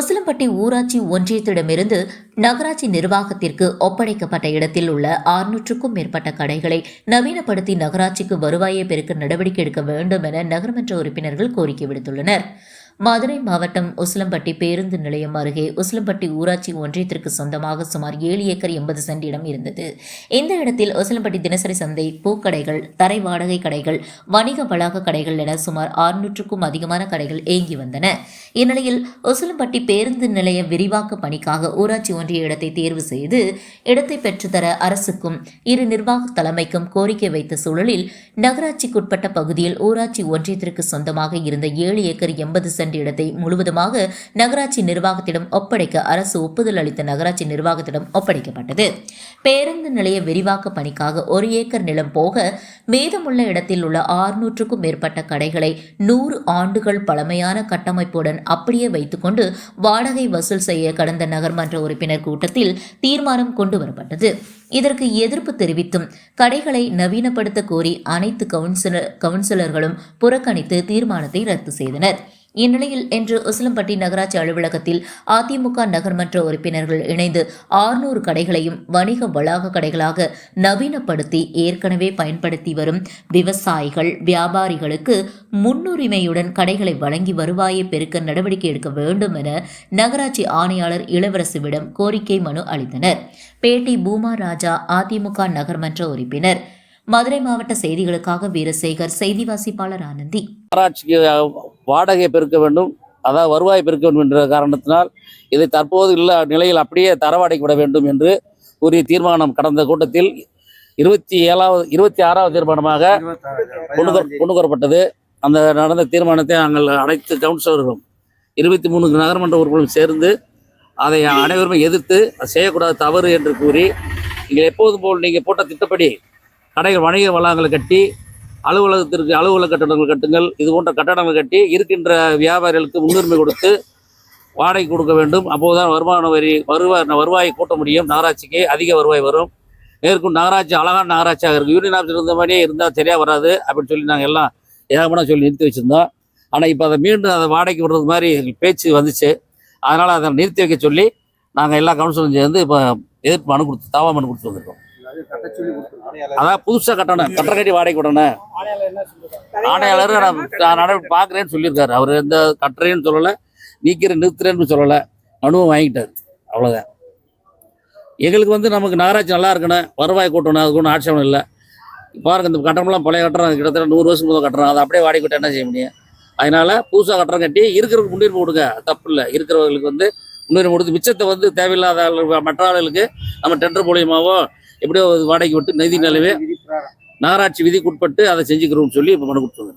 உசிலம்பட்டி ஊராட்சி ஒன்றியத்திடமிருந்து நகராட்சி நிர்வாகத்திற்கு ஒப்படைக்கப்பட்ட இடத்தில் உள்ள ஆறுநூற்றுக்கும் மேற்பட்ட கடைகளை நவீனப்படுத்தி நகராட்சிக்கு வருவாயை பெருக்க நடவடிக்கை எடுக்க வேண்டும் என நகரமன்ற உறுப்பினர்கள் கோரிக்கை விடுத்துள்ளனர். மதுரை மாவட்டம் உசிலம்பட்டி பேருந்து நிலையம் அருகே உசிலம்பட்டி ஊராட்சி ஒன்றியத்திற்கு சொந்தமாக சுமார் ஏழு ஏக்கர் எண்பது சென்ட் இடம் இருந்தது. இந்த இடத்தில் உசிலம்பட்டி தினசரி சந்தை பூக்கடைகள் தரை வாடகை கடைகள் வணிக வளாக கடைகள் என சுமார் ஆறுநூற்றுக்கும் அதிகமான கடைகள் இயங்கி வந்தன. இந்நிலையில் உசிலம்பட்டி பேருந்து நிலைய விரிவாக்க பணிக்காக ஊராட்சி ஒன்றிய இடத்தை தேர்வு செய்து இடத்தை பெற்றுத்தர அரசுக்கும் இரு நிர்வாக தலைமைக்கும் கோரிக்கை வைத்த சூழலில் நகராட்சிக்குட்பட்ட பகுதியில் ஊராட்சி ஒன்றியத்திற்கு சொந்தமாக இருந்த ஏழு ஏக்கர் எண்பது சென்ட் இடத்தை முழுவதுமாக நகராட்சி நிர்வாகத்திடம் ஒப்படைக்க அரசு ஒப்புதல் அளித்த நகராட்சி நிர்வாகத்திடம் ஒப்படைக்கப்பட்டது. பேருந்து நிலைய விரிவாக்க பணிக்காக ஒரு ஏக்கர் நிலம் போக மீதமுள்ள இடத்தில் உள்ள ஆறுநூற்றுக்கும் மேற்பட்ட கடைகளை நூறு ஆண்டுகள் பழமையான கட்டமைப்புடன் அப்படியே வைத்துக்கொண்டு வாடகை வசூல் செய்ய கடந்த நகர்மன்ற உறுப்பினர் கூட்டத்தில் தீர்மானம் கொண்டு வரப்பட்டது இதற்கு எதிர்ப்பு தெரிவித்தும் கடைகளை நவீனப்படுத்த கோரி அனைத்து கவுன்சிலர் கவுன்சிலர்களும் புறக்கணித்து தீர்மானத்தை ரத்து செய்தனர். இந்நிலையில் இன்று உசிலம்பட்டி நகராட்சி அலுவலகத்தில் அதிமுக நகர்மன்ற உறுப்பினர்கள் இணைந்து ஆறுநூறு கடைகளையும் வணிக வளாக கடைகளாக நவீனப்படுத்தி ஏற்கனவே பயன்படுத்தி வரும் விவசாயிகள் வியாபாரிகளுக்கு முன்னுரிமையுடன் கடைகளை வழங்கி வருவாயை பெருக்க நடவடிக்கை எடுக்க வேண்டும் என நகராட்சி ஆணையாளர் இளவரசுவிடம் கோரிக்கை மனு அளித்தனர். பேட்டி பூமா ராஜா அதிமுக நகர்மன்ற உறுப்பினர். மதுரை மாவட்ட செய்திகளுக்காக வீரசேகர் செய்தி வாசிப்பாளர் ஆனந்தி வாடகை பெருக்க வேண்டும். அதாவது வருவாய் பெருக்க வேண்டும் என்ற காரணத்தினால் இதை தற்போது உள்ள நிலையில் அப்படியே தரவாடைக்கப்பட வேண்டும் என்று கூறிய தீர்மானம் கடந்த கூட்டத்தில் இருபத்தி ஏழாவது இருபத்தி ஆறாவது தீர்மானமாக கொண்டு கொண்டு வரப்பட்டது. அந்த நடந்த தீர்மானத்தை நாங்கள் அனைத்து கவுன்சிலர்களும் இருபத்தி மூணு நகரமன்ற உறுப்பினரும் சேர்ந்து அதை அனைவருமே எதிர்த்து செய்யக்கூடாது தவறு என்று கூறி நீங்கள் எப்போதும் போல் நீங்கள் போட்ட திட்டப்படி கடைகள் வணிக வளாகங்களை கட்டி அலுவலகத்திற்கு அலுவலக கட்டடங்கள் கட்டுங்கள். இது போன்ற கட்டடங்கள் கட்டி இருக்கின்ற வியாபாரிகளுக்கு முன்னுரிமை கொடுத்து வாடகை கொடுக்க வேண்டும். அப்போதுதான் வருமான வரி வருவாய் வருவாயை கூட்ட முடியும். நகராட்சிக்கு அதிக வருவாய் வரும். மேற்கும் நகராட்சி அழகான நகராட்சியாக இருக்குது யூனியன் ஆஃபீஸ் இருந்த மாதிரியே இருந்தால் சரியாக வராது அப்படின்னு சொல்லி நாங்கள் எல்லாம் ஏகமான சொல்லி நிறுத்தி வச்சுருந்தோம். ஆனால் இப்போ அதை மீண்டும் அதை வாடகைக்கு விடுறது மாதிரி எங்களுக்கு பேச்சு வந்துச்சு. அதனால் அதை நிறுத்தி வைக்க சொல்லி நாங்கள் எல்லா கவுன்சிலும் சேர்ந்து இப்போ எதிர்ப்பு மனு கொடுத்து தாவா மனு கொடுத்து வந்திருக்கோம். அதான் புதுசாக கட்டணும். கட்டற கட்டி வாடகை விடணும் ஆணையாளர் நான் நான் பார்க்குறேன்னு சொல்லியிருக்காரு. அவர் எந்த கட்டுறேன்னு சொல்லலை நீக்கிற நிறுத்துறேன்னு சொல்லலை. அனுபவம் வாங்கிட்டார். அவ்வளோதான் எங்களுக்கு வந்து நமக்கு நகராட்சி நல்லா இருக்கணும். வருவாய் கூட்டணும். அதுக்கு ஒன்றும் ஆட்சேபம் இல்லை. பாருங்க இந்த கட்டணம்லாம் பழைய கட்டணம். கிட்டத்தட்ட நூறு வருஷம் முதல் கட்டுறோம் அதை அப்படியே வாடகை விட்டு என்ன செய்ய முடியும்? அதனால புதுசாக கட்டணம் கட்டி இருக்கிறவங்களுக்கு முன்னுரிமை கொடுங்க. தப்பு இல்லை இருக்கிறவங்களுக்கு வந்து முன்னுரிமை கொடுத்து மிச்சத்தை வந்து தேவையில்லாத மற்ற ஆளுகளுக்கு நம்ம டெண்டர் மூலியமாவோ எப்படியோ வாடகைக்கு விட்டு நிதி நிலவே நகராட்சி விதிக்குட்பட்டு அதை செஞ்சுக்கிறோம்னு சொல்லி இப்போ மனு கொடுத்துருங்க